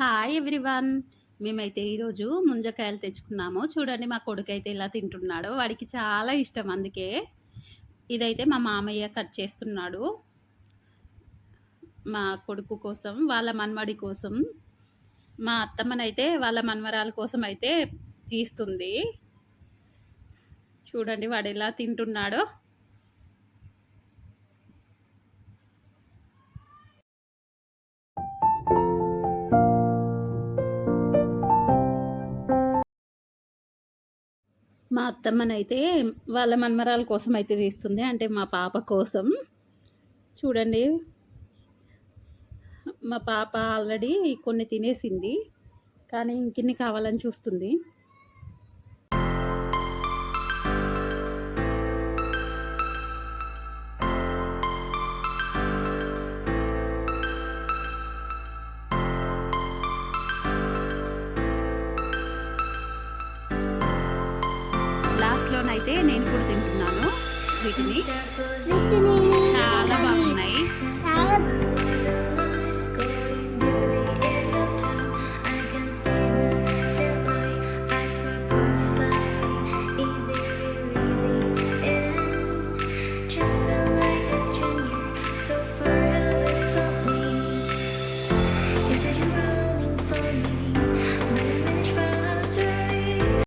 Hi everyone మేమైతే ఈరోజు ముంజకాయలు తెచ్చుకున్నాము. చూడండి మా కొడుకు అయితే ఇలా తింటున్నాడు. వాడికి చాలా ఇష్టం అందుకే. ఇదైతే మా మామయ్య కట్ చేస్తున్నాడు. మా కొడుకు కోసం వాళ్ళ మన్మడి కోసం మా అత్తమ్మనైతే వాళ్ళ మన్మరాల కోసం అయితే తీస్తుంది. చూడండి వాడు ఎలా తింటున్నాడో. మా అత్తమ్మనైతే వాళ్ళ మన్మరాల కోసం అయితే తీస్తుంది. అంటే మా పాప కోసం. చూడండి. మా పాప ఆల్రెడీ కొన్ని తినేసింది. కానీ ఇంకిన్ని కావాలని చూస్తుంది. ప్లేట్లోనైతే నేను కూడా తింటున్నాను వీటిని చాలా బాగున్నాయి Said you're rolling for me